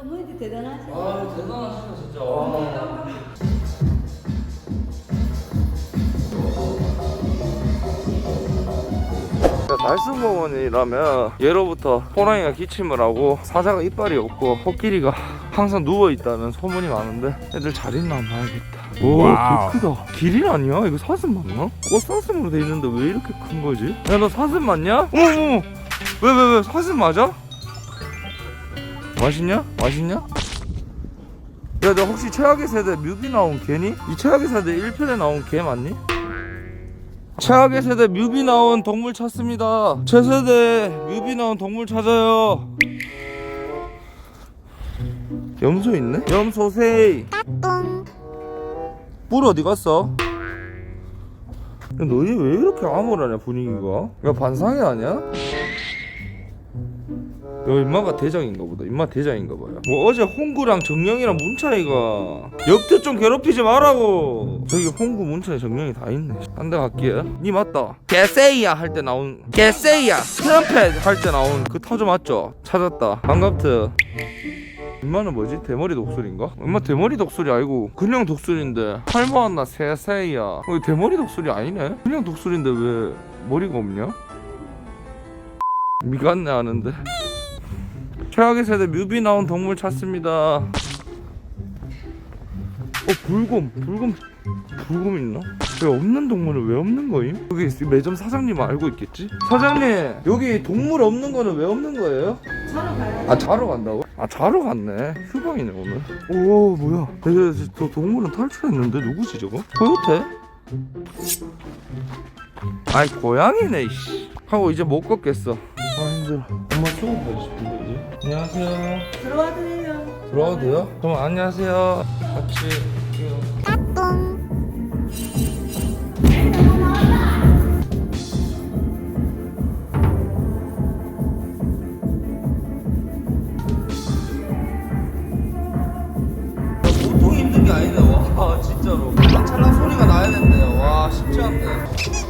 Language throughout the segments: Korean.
어머니도 대단하시네. 아 대단하시다 진짜. 와. 달수공원이라면 예로부터 호랑이가 기침을 하고 사자가 이빨이 없고 코끼리가 항상 누워 있다는 소문이 많은데 애들 잘 있나 한번 봐야겠다. 오, 와우. 개 크다. 기린 아니야? 이거 사슴 맞나? 꽃 사슴으로 돼 있는데 왜 이렇게 큰 거지? 야, 너 사슴 맞냐? 어머, 어머. 왜, 왜, 왜? 사슴 맞아? 맛있냐? 맛있냐? 야, 너 혹시 최악의 세대 뮤비 나온 개니? 이 최악의 세대 1편에 나온 개 맞니? 최악의 세대 뮤비 나온 동물 찾습니다. 최세대 뮤비 나온 동물 찾아요. 염소 있네? 염소 세이. 뿔 어디 갔어? 야, 너희 왜 이렇게 암울하냐 분위기가? 야 반상회 아니야? 야 임마가 대장인가 보다. 임마 대장인가 봐요. 뭐 어제 홍구랑 정령이랑 문차이가. 역대 좀 괴롭히지 말라고. 저기 홍구 문차이 정령이 다 있네. 한 대 갈게요. 니 맞다. 개세이야 할 때 나온 개세이야. 트럼펫 할 때 나온 그 타조 맞죠? 찾았다. 반갑트. 임마는 뭐지? 대머리 독수리인가? 임마 대머리 독수리 아니고 그냥 독수리인데. 할머나 세세이야. 어, 대머리 독수리 아니네? 그냥 독수리인데 왜 머리가 없냐? 미간내 하는데 최악의 세대 뮤비 나온 동물 찾습니다. 어 불곰 불곰 불곰 있나? 왜 없는 동물은 왜 없는 거임? 여기 매점 사장님 알고 있겠지? 사장님 여기 동물 없는 거는 왜 없는 거예요? 차로 가요. 아 자러 간다고? 아 자러 갔네 휴방이네 오늘 오 뭐야 저, 저, 저 동물은 탈출했는데 누구지 저거? 코요태? 아이 고양이네 씨 하고 이제 못 걷겠어 아 힘들어 엄마 수업 가고 싶은데 이제. 안녕하세요. 들어와도 돼요. 들어와도 돼요? 그럼 안녕하세요. 같이 할게요. 보통 힘든 게 아니네 와 진짜로. 찰랑 소리가 나야 된대요. 와 쉽지 않네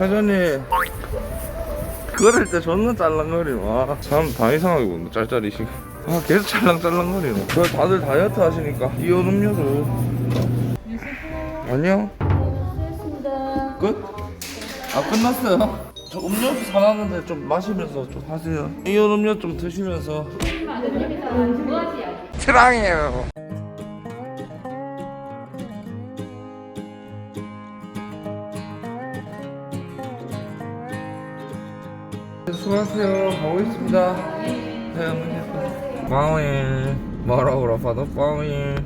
사장님 그럴 때 존나 짤랑거리네. 와 사람 다 이상하게 본다 짤짤이식 아 계속 짤랑짤랑거리네. 저 다들 다이어트 하시니까 이온 음료수. 안녕. 끝? 아 끝났어요? 저 음료수 사놨는데 좀 마시면서 좀 하세요. 이온 음료 좀 드시면서. 사랑해요 수고하세요. 가고 있습니다. 네 어머니 빵일 뭐라고 그러 봐도 빵일